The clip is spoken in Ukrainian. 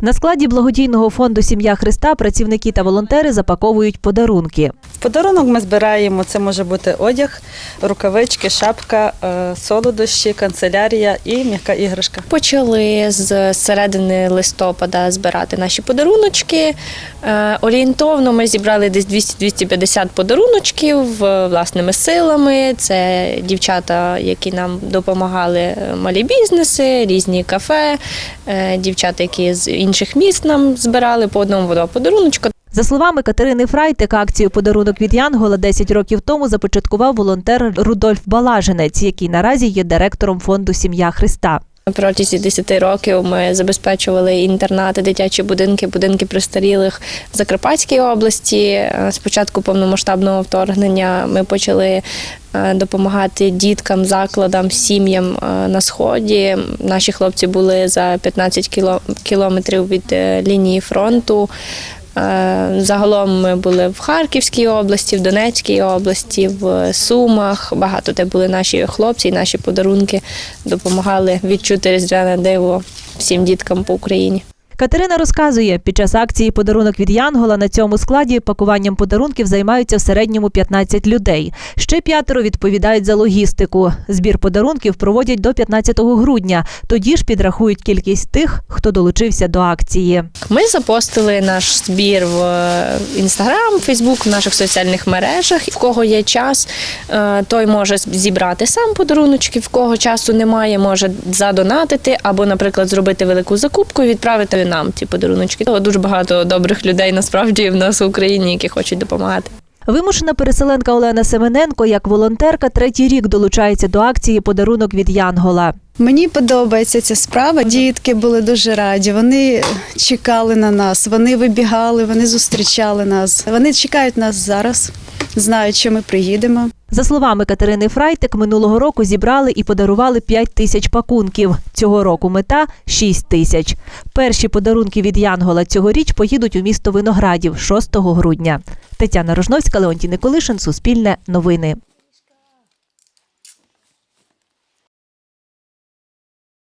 На складі благодійного фонду Сім'я Христа працівники та волонтери запаковують подарунки. В подарунок ми збираємо, це може бути одяг, рукавички, шапка, е, солодощі, канцелярія і м'яка іграшка. Почали з середини листопада збирати наші подаруночки. Е, Орієнтовно ми зібрали десь 200-250 подаруночків е, власними силами. Це дівчата, які нам допомагали, малі бізнеси, різні кафе, дівчата, які з інших міст нам збирали по одному два подаруночку. За словами Катерини Фрайтик, акцію подарунок від Янгола 10 років тому започаткував волонтер Рудольф Балаженець, який наразі є директором фонду Сім'я Христа. Протязі 10 років ми забезпечували інтернати, дитячі будинки, будинки престарілих в Закарпатській області. Е, З початку повномасштабного вторгнення ми почали е, допомагати діткам, закладам, сім'ям е, на сході. Наші хлопці були за 15 кіло- кілометрів від лінії фронту. Е, Загалом ми були в Харківській області, в Донецькій області, в Сумах. Багато де були наші хлопці, і наші подарунки допомагали відчути різдвяне диво всім діткам по Україні. Катерина розказує, під час акції подарунок від Янгола на цьому складі пакуванням подарунків займаються в середньому 15 людей. Ще п'ятеро відповідають за логістику. Збір подарунків проводять до 15 грудня. Тоді ж підрахують кількість тих, хто долучився до акції. Ми запостили наш збір в інстаграм, Фейсбук, в наших соціальних мережах. В кого є час, е, той може зібрати сам подаруночки, в кого часу немає, може задонатити або, наприклад, зробити велику закупку і відправити нам ці подаруночки. Дуже багато добрих людей насправді в нас в Україні, які хочуть допомагати. Вимушена переселенка Олена Семененко, як волонтерка, третій рік долучається до акції подарунок від Янгола. Мені подобається ця справа. Дітки були дуже раді. Вони чекали на нас, вони вибігали, вони зустрічали нас. Вони чекають нас зараз, знають, що ми приїдемо. За словами Катерини Фрайтик, минулого року зібрали і подарували 5 тисяч пакунків. Цього року мета 6 тисяч. Перші подарунки від Янгола цьогоріч поїдуть у місто Виноградів 6 грудня. Тетяна Рожновська, Леонтій Николишин, Суспільне новини.